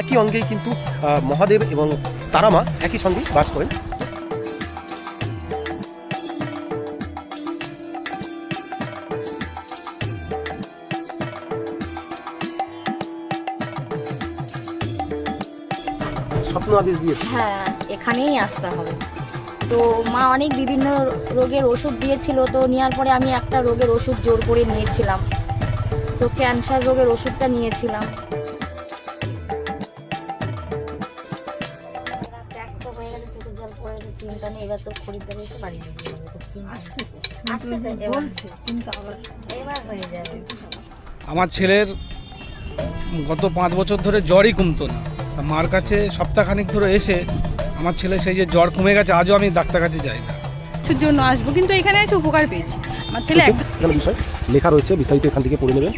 একই অঙ্গেই কিন্তু মহাদেব এবং তারামা একই সঙ্গে বাস করেন। স্বপ্ন আদেশ দিয়েছে। হ্যাঁ এখানেই আসতে হবে। তো মা অনেক বিভিন্ন রোগের ওষুধ দিয়েছিল, তো নেওয়ার পরে আমি একটা রোগের ওষুধ জোর করে নিয়েছিলাম। তো ক্যান্সার রোগের ওষুধটা নিয়েছিলাম। পড়ে গেছে, চিন্তা নেই, এবার তো খরিদ্দার এসে বাড়ি নিয়ে যাবে, খুব চিন্তা। আসছে তো, এবার- এবার হয়ে যাবে। আমার ছেলের গত পাঁচ বছর ধরে জ্বরই কমতো না। তা মার কাছে সপ্তাহখানিক ধরে এসে আমার ছেলে সেই যে জ্বর কমে গেছে আজও আমি ডাক্তার কাছে যাই না। কিছুর জন্য আসব। কিন্তু এখানে এসে উপকার পেয়েছি। আমার ছেলে বিষয়। লেখা রয়েছে বিস্তারিত এখান থেকে পড়ে নেবেন